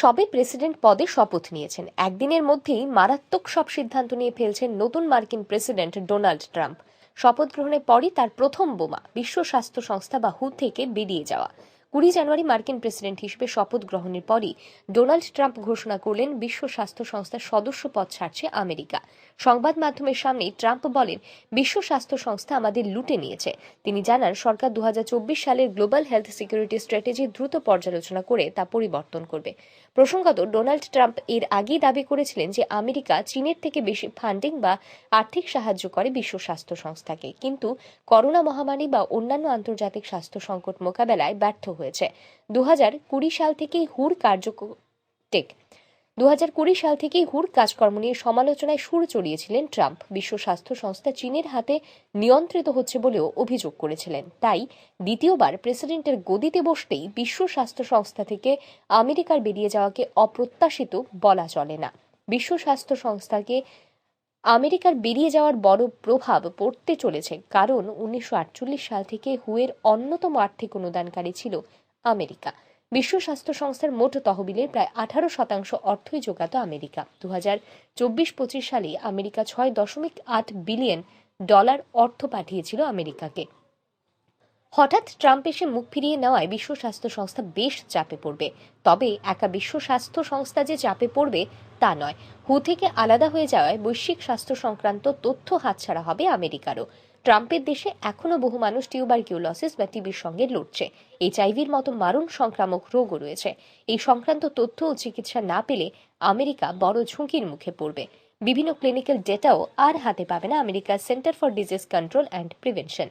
সবে প্রেসিডেন্ট পদে শপথ নিয়েছেন। একদিনের মধ্যেই মারাত্মক সব সিদ্ধান্ত নিয়ে ফেলছেন নতুন মার্কিন প্রেসিডেন্ট ডোনাল্ড ট্রাম্প। শপথ গ্রহণের পরই তার প্রথম বোমা, বিশ্ব স্বাস্থ্য সংস্থা বা হু থেকে বেরিয়ে যাওয়া। কুড়ি জানুয়ারি মার্কিন প্রেসিডেন্ট হিসেবে শপথ গ্রহণের পরই ডোনাল্ড ট্রাম্প ঘোষণা করলেন, বিশ্ব স্বাস্থ্য সংস্থার সদস্য পদ ছাড়ছে আমেরিকা। সংবাদ মাধ্যমের সামনে ট্রাম্প বলেন, বিশ্ব স্বাস্থ্য সংস্থা আমাদের লুটে নিয়েছে। তিনি জানান, সরকার দু হাজার চব্বিশ সালের গ্লোবাল হেলথ সিকিউরিটি স্ট্র্যাটেজি দ্রুত পর্যালোচনা করে তা পরিবর্তন করবে। প্রসঙ্গত, ডোনাল্ড ট্রাম্প এর আগেই দাবি করেছিলেন যে আমেরিকা চীনের থেকে বেশি ফান্ডিং বা আর্থিক সাহায্য করে বিশ্ব স্বাস্থ্য সংস্থাকে। কিন্তু করোনা মহামারী বা অন্যান্য আন্তর্জাতিক স্বাস্থ্য সংকট মোকাবেলায় ব্যর্থ হয়েছে। দু সাল থেকেই হুর কার্যকর টেক। দু কুড়ি সাল থেকেই হুর কাজকর্ম নিয়ে সমালোচনায় সুর চড়িয়েছিলেন ট্রাম্প। বিশ্ব স্বাস্থ্য সংস্থা চীনের হাতে নিয়ন্ত্রিত হচ্ছে বলেও অভিযোগ করেছিলেন। তাই দ্বিতীয়বার প্রেসিডেন্টের গদিতে বসতেই বিশ্ব স্বাস্থ্য সংস্থা থেকে আমেরিকার বেরিয়ে যাওয়াকে অপ্রত্যাশিত বলা চলে না। বিশ্ব স্বাস্থ্য সংস্থাকে আমেরিকার বেরিয়ে যাওয়ার বড় প্রভাব পড়তে চলেছে, কারণ উনিশশো আটচল্লিশ সাল থেকে হুয়ের অন্যতম আর্থিক অনুদানকারী ছিল আমেরিকা। বিশ্ব স্বাস্থ্য সংস্থার মোট তহবিলের প্রায় আঠারো শতাংশ অর্থই যোগাত আমেরিকা। দু হাজার চব্বিশ পঁচিশ সালে আমেরিকা ছয় দশমিক আট বিলিয়ন ডলার অর্থ পাঠিয়েছিল আমেরিকাকে। হঠাৎ ট্রাম্প এসে মুখ ফিরিয়ে নেওয়ায় বিশ্ব স্বাস্থ্য সংস্থা বেশ চাপে পড়বে। তবে একা বিশ্ব স্বাস্থ্য সংস্থা যে চাপে পড়বে, তা নয়। হু থেকে আলাদা হয়ে যাওয়ায় বৈশ্বিক স্বাস্থ্য সংক্রান্ত তথ্য হাতছাড়া হবে আমেরিকারও। ট্রাম্পের দেশে এখনও বহু মানুষ টিউবারকিউলসিস বা টিবির সঙ্গে লড়ছে। এইচআইভির মতো মারণ সংক্রামক রোগও রয়েছে। এই সংক্রান্ত তথ্য ও চিকিৎসা না পেলে আমেরিকা বড় ঝুঁকির মুখে পড়বে। বিভিন্ন ক্লিনিক্যাল ডেটাও আর হাতে পাবে না আমেরিকার Centre for Disease Control and Prevention.